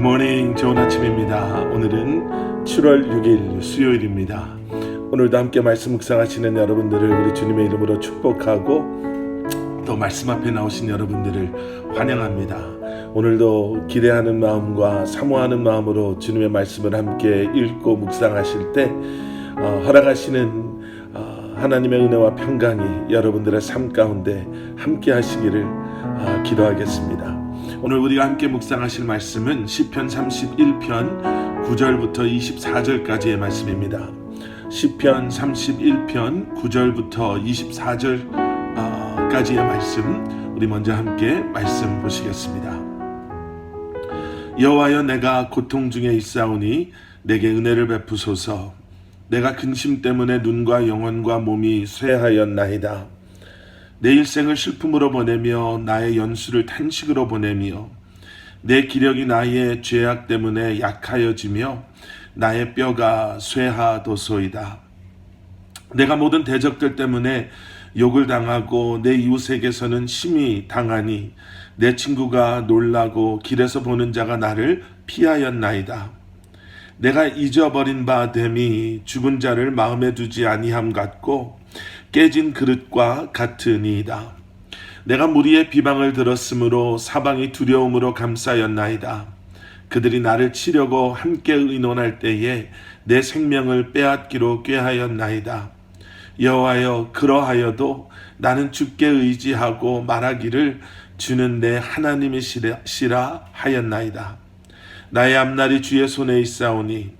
굿모닝 좋은 아침입니다. 오늘은 7월 6일 수요일입니다. 오늘도 함께 말씀 묵상하시는 여러분들을 우리 주님의 이름으로 축복하고 또 말씀 앞에 나오신 여러분들을 환영합니다. 오늘도 기대하는 마음과 사모하는 마음으로 주님의 말씀을 함께 읽고 묵상하실 때 어, 허락하시는 어, 하나님의 은혜와 평강이 여러분들의 삶 가운데 함께 하시기를 어, 기도하겠습니다. 오늘 우리가 함께 묵상하실 말씀은 시편 31편 9절부터 24절까지의 말씀입니다. 시편 31편 9절부터 24절까지의 말씀 우리 먼저 함께 말씀 보시겠습니다. 여호와여 내가 고통 중에 있사오니 내게 은혜를 베푸소서 내가 근심 때문에 눈과 영혼과 몸이 쇠하였나이다. 내 일생을 슬픔으로 보내며 나의 연수를 탄식으로 보내며 내 기력이 나의 죄악 때문에 약하여지며 나의 뼈가 쇠하도소이다. 내가 모든 대적들 때문에 욕을 당하고 내 이웃에게서는 심히 당하니 내 친구가 놀라고 길에서 보는 자가 나를 피하였나이다. 내가 잊어버린 바 됨이 죽은 자를 마음에 두지 아니함 같고 깨진 그릇과 같으니이다. 내가 무리의 비방을 들었으므로 사방이 두려움으로 감싸였나이다. 그들이 나를 치려고 함께 의논할 때에 내 생명을 빼앗기로 꾀하였나이다. 여호와여 그러하여도 나는 주께 의지하고 말하기를 주는 내 하나님이시라 하였나이다. 나의 앞날이 주의 손에 있사오니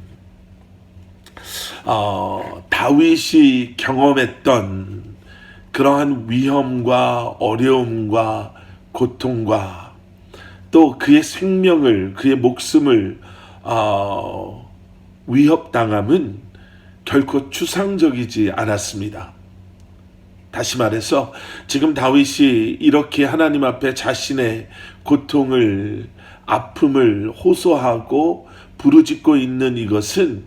어, 다윗이 경험했던 그러한 위험과 어려움과 고통과 또 그의 생명을 그의 목숨을 어, 위협당함은 결코 추상적이지 않았습니다. 다시 말해서 지금 다윗이 이렇게 하나님 앞에 자신의 고통을 아픔을 호소하고 부르짖고 있는 이것은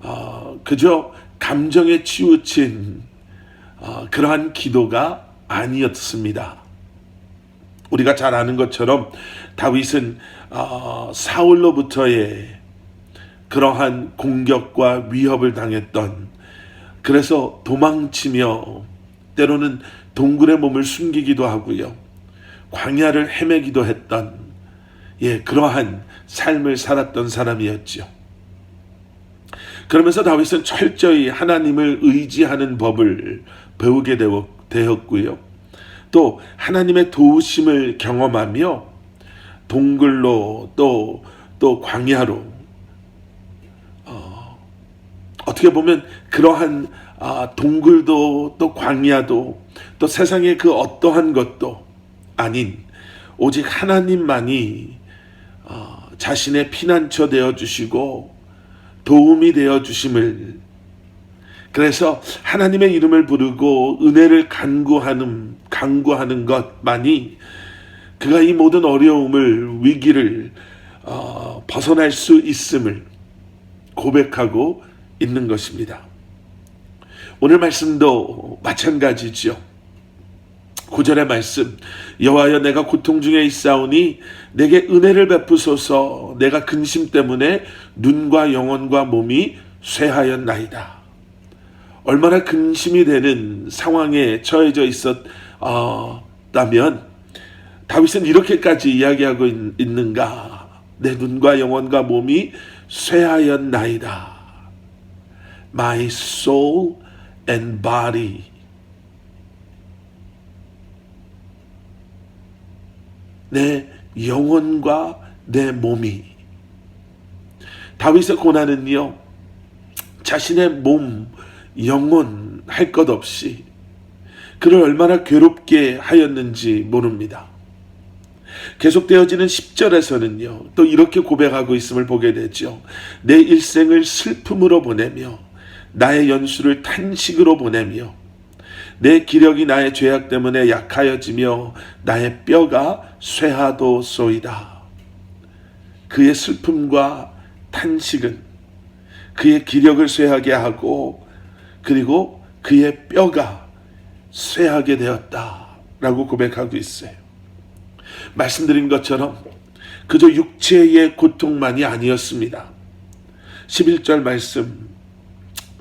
어, 그저 감정에 치우친 어, 그러한 기도가 아니었습니다. 우리가 잘 아는 것처럼 다윗은 어, 사울로부터의 그러한 공격과 위협을 당했던 그래서 도망치며 때로는 동굴에 몸을 숨기기도 하고요. 광야를 헤매기도 했던 예, 그러한 삶을 살았던 사람이었죠. 그러면서 다윗은 철저히 하나님을 의지하는 법을 배우게 되었고요. 또 하나님의 도우심을 경험하며 동굴로 또, 또 광야로 어, 어떻게 보면 그러한 아, 동굴도 또 광야도 또 세상의 그 어떠한 것도 아닌 오직 하나님만이 어, 자신의 피난처 되어 주시고 도움이 되어 주심을 그래서 하나님의 이름을 부르고 은혜를 간구하는 간구하는 것만이 그가 이 모든 어려움을 위기를 어, 벗어날 수 있음을 고백하고 있는 것입니다. 오늘 말씀도 마찬가지지요. 구절의 말씀 여호와여 내가 고통 중에 있사오니 내게 은혜를 베푸소서 내가 근심 때문에 눈과 영혼과 몸이 쇠하였나이다. 얼마나 근심이 되는 상황에 처해져 있었다면 다윗은 이렇게까지 이야기하고 있, 있는가? 내 눈과 영혼과 몸이 쇠하였나이다. My soul and body. 내 영혼과 내 몸이 다윗의 고난은요 자신의 몸 영혼 할 것 없이 그를 얼마나 괴롭게 하였는지 모릅니다. 계속되어지는 10절에서는요, 또 이렇게 고백하고 있음을 보게 되죠. 내 일생을 슬픔으로 보내며, 나의 연수를 탄식으로 보내며, 내 기력이 나의 죄악 때문에 약하여지며, 나의 뼈가 쇠하도소이다. 그의 슬픔과 탄식은 그의 기력을 쇠하게 하고, 그리고 그의 뼈가 쇠하게 되었다라고 고백하고 있어요. 말씀드린 것처럼 그저 육체의 고통만이 아니었습니다. 11절 말씀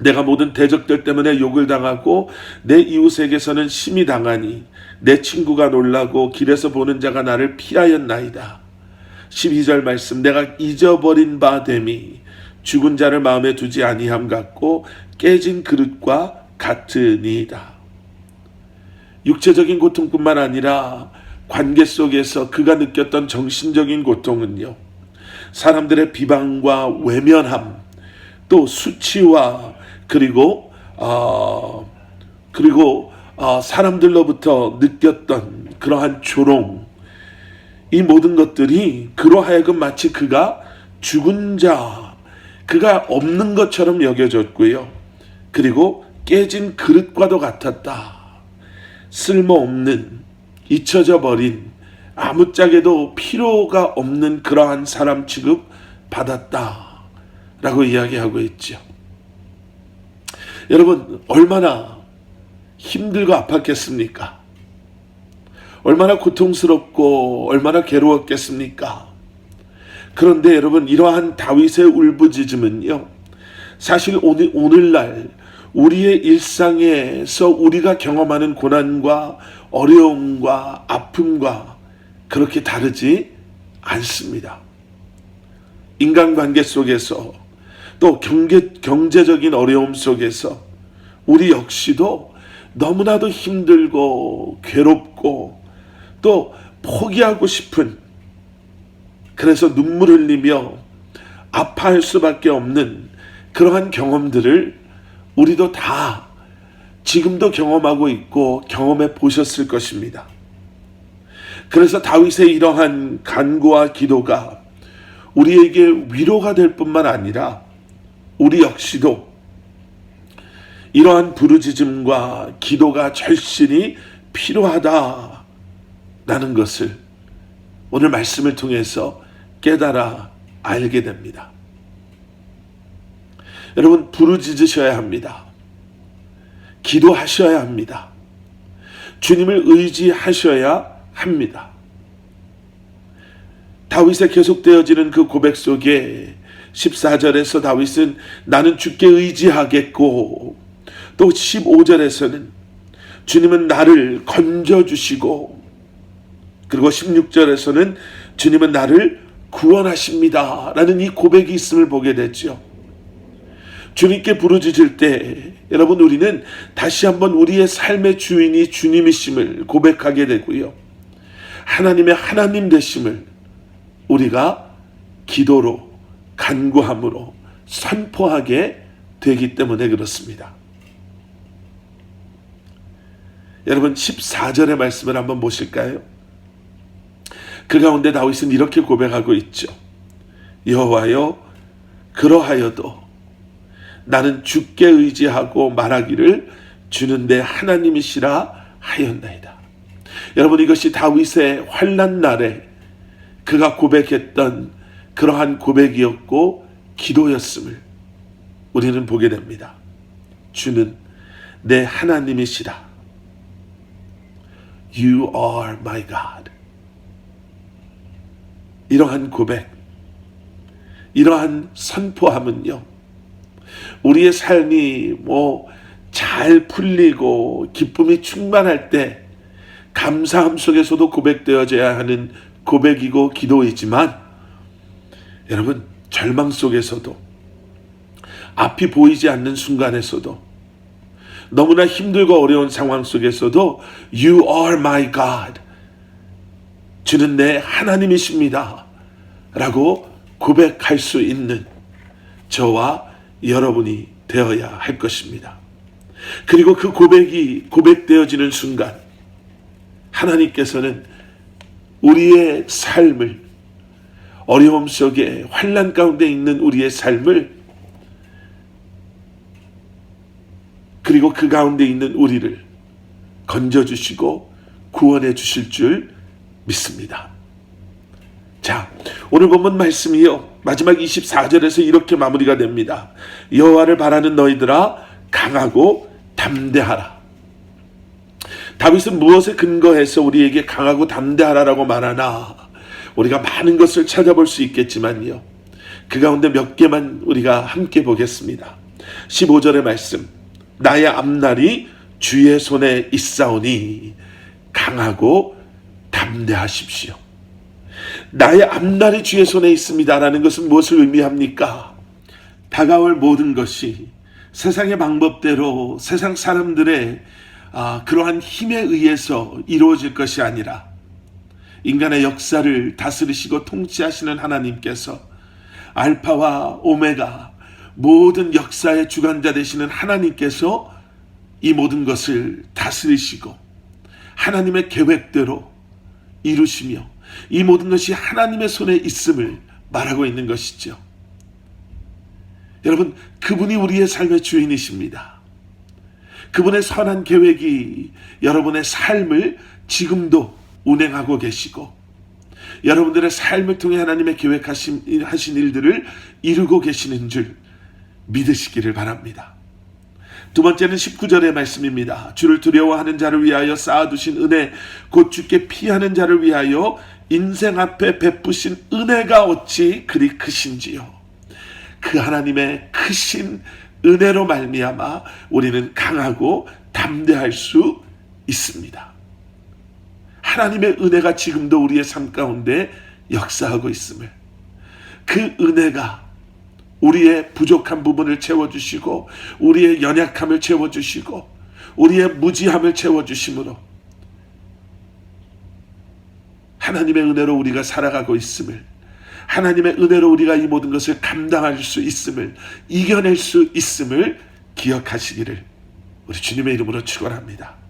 내가 모든 대적들 때문에 욕을 당하고 내 이웃에게서는 심히 당하니 내 친구가 놀라고 길에서 보는 자가 나를 피하였나이다. 12절 말씀 내가 잊어버린 바 됨이 죽은 자를 마음에 두지 아니함 같고 깨진 그릇과 같으니이다. 육체적인 고통뿐만 아니라 관계 속에서 그가 느꼈던 정신적인 고통은요. 사람들의 비방과 외면함, 또 수치와 그리고 어, 그리고 어, 사람들로부터 느꼈던 그러한 조롱, 이 모든 것들이 그로 하여금 마치 그가 죽은 자, 그가 없는 것처럼 여겨졌고요. 그리고 깨진 그릇과도 같았다. 쓸모없는 잊혀져 버린 아무짝에도 필요가 없는 그러한 사람 취급 받았다 라고 이야기하고 있죠. 여러분 얼마나 힘들고 아팠겠습니까? 얼마나 고통스럽고 얼마나 괴로웠겠습니까? 그런데 여러분 이러한 다윗의 울부짖음은요. 사실 오늘 오늘날 우리의 일상에서 우리가 경험하는 고난과 어려움과 아픔과 그렇게 다르지 않습니다. 인간관계 속에서 또 경제, 경제적인 어려움 속에서 우리 역시도 너무나도 힘들고 괴롭고 또 포기하고 싶은 그래서 눈물 흘리며 아파할 수밖에 없는 그러한 경험들을 우리도 다 지금도 경험하고 있고 경험해 보셨을 것입니다. 그래서 다윗의 이러한 간구와 기도가 우리에게 위로가 될 뿐만 아니라 우리 역시도 이러한 부르짖음과 기도가 절실히 필요하다라는 것을 오늘 말씀을 통해서 깨달아 알게 됩니다. 여러분 부르짖으셔야 합니다. 기도하셔야 합니다. 주님을 의지하셔야 합니다. 다윗의 계속되어지는 그 고백 속에 14절에서 다윗은 나는 주께 의지하겠고 또 15절에서는 주님은 나를 건져주시고 그리고 16절에서는 주님은 나를 구원하십니다. 라는 이 고백이 있음을 보게 됐죠. 주님께 부르짖을 때 여러분 우리는 다시 한번 우리의 삶의 주인이 주님이심을 고백하게 되고요. 하나님의 하나님 되심을 우리가 기도로 간구함으로 선포하게 되기 때문에 그렇습니다. 여러분 14절의 말씀을 한번 보실까요? 그 가운데 다윗은 이렇게 고백하고 있죠. 여호와여 그러하여도 나는 주께 의지하고 말하기를 주는 내 하나님이시라 하였나이다. 여러분 이것이 다윗의 환난 날에 그가 고백했던 그러한 고백이었고 기도였음을 우리는 보게 됩니다. 주는 내 하나님이시라. You are my God. 이러한 고백, 이러한 선포함은요, 우리의 삶이 뭐 잘 풀리고 기쁨이 충만할 때 감사함 속에서도 고백되어져야 하는 고백이고 기도이지만 여러분 절망 속에서도 앞이 보이지 않는 순간에서도 너무나 힘들고 어려운 상황 속에서도 You are my God. 주는 내 하나님이십니다. 라고 고백할 수 있는 저와 여러분이 되어야 할 것입니다. 그리고 그 고백이 고백되어지는 순간 하나님께서는 우리의 삶을 어려움 속에 환란 가운데 있는 우리의 삶을 그리고 그 가운데 있는 우리를 건져 주시고 구원해 주실 줄 믿습니다. 자, 오늘 본문 말씀이요. 마지막 24절에서 이렇게 마무리가 됩니다. 여호와를 바라는 너희들아 강하고 담대하라. 다윗은 무엇에 근거해서 우리에게 강하고 담대하라라고 말하나? 우리가 많은 것을 찾아볼 수 있겠지만요. 그 가운데 몇 개만 우리가 함께 보겠습니다. 15절의 말씀. 나의 앞날이 주의 손에 있사오니 강하고 담대하십시오. 나의 앞날이 주의 손에 있습니다라는 것은 무엇을 의미합니까? 다가올 모든 것이 세상의 방법대로 세상 사람들의 아, 그러한 힘에 의해서 이루어질 것이 아니라 인간의 역사를 다스리시고 통치하시는 하나님께서 알파와 오메가 모든 역사의 주관자 되시는 하나님께서 이 모든 것을 다스리시고 하나님의 계획대로 이루시며 이 모든 것이 하나님의 손에 있음을 말하고 있는 것이죠. 여러분, 그분이 우리의 삶의 주인이십니다. 그분의 선한 계획이 여러분의 삶을 지금도 운행하고 계시고, 여러분들의 삶을 통해 하나님의 계획하신 하신 일들을 이루고 계시는 줄 믿으시기를 바랍니다. 두 번째는 19절의 말씀입니다. 주를 두려워하는 자를 위하여 쌓아두신 은혜, 곧 주께 피하는 자를 위하여 인생 앞에 베푸신 은혜가 어찌 그리 크신지요. 그 하나님의 크신 은혜로 말미암아 우리는 강하고 담대할 수 있습니다. 하나님의 은혜가 지금도 우리의 삶 가운데 역사하고 있음을 그 은혜가 우리의 부족한 부분을 채워주시고 우리의 연약함을 채워주시고 우리의 무지함을 채워주심으로 하나님의 은혜로 우리가 살아가고 있음을 하나님의 은혜로 우리가 이 모든 것을 감당할 수 있음을 이겨낼 수 있음을 기억하시기를 우리 주님의 이름으로 축원합니다.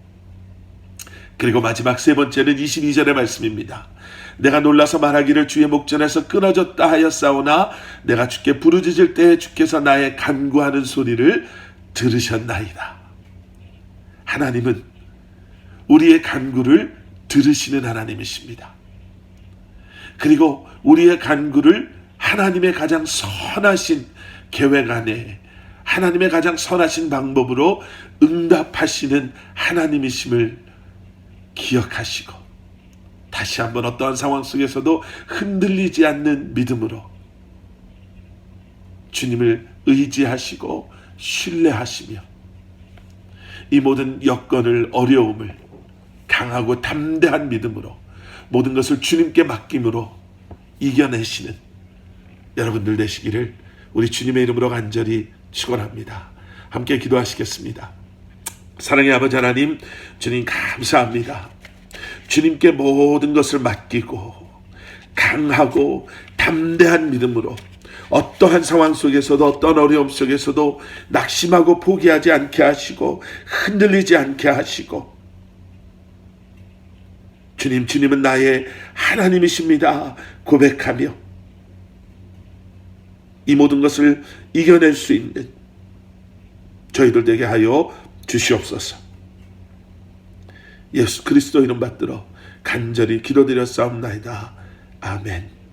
그리고 마지막 세 번째는 22절의 말씀입니다. 내가 놀라서 말하기를 주의 목전에서 끊어졌다 하였사오나 내가 주께 부르짖을 때에 주께서 나의 간구하는 소리를 들으셨나이다. 하나님은 우리의 간구를 들으시는 하나님이십니다. 그리고 우리의 간구를 하나님의 가장 선하신 계획 안에 하나님의 가장 선하신 방법으로 응답하시는 하나님이심을 기억하시고 다시 한번 어떠한 상황 속에서도 흔들리지 않는 믿음으로 주님을 의지하시고 신뢰하시며 이 모든 여건을 어려움을 강하고 담대한 믿음으로 모든 것을 주님께 맡김으로 이겨내시는 여러분들 되시기를 우리 주님의 이름으로 간절히 축원합니다. 함께 기도하시겠습니다. 사랑의 아버지 하나님, 주님 감사합니다. 주님께 모든 것을 맡기고 강하고 담대한 믿음으로 어떠한 상황 속에서도 어떤 어려움 속에서도 낙심하고 포기하지 않게 하시고 흔들리지 않게 하시고 주님, 주님은 나의 하나님이십니다. 고백하며 이 모든 것을 이겨낼 수 있는 저희들 되게 하여 주시옵소서. 예수 그리스도 이름 받들어 간절히 기도드렸사옵나이다. 아멘.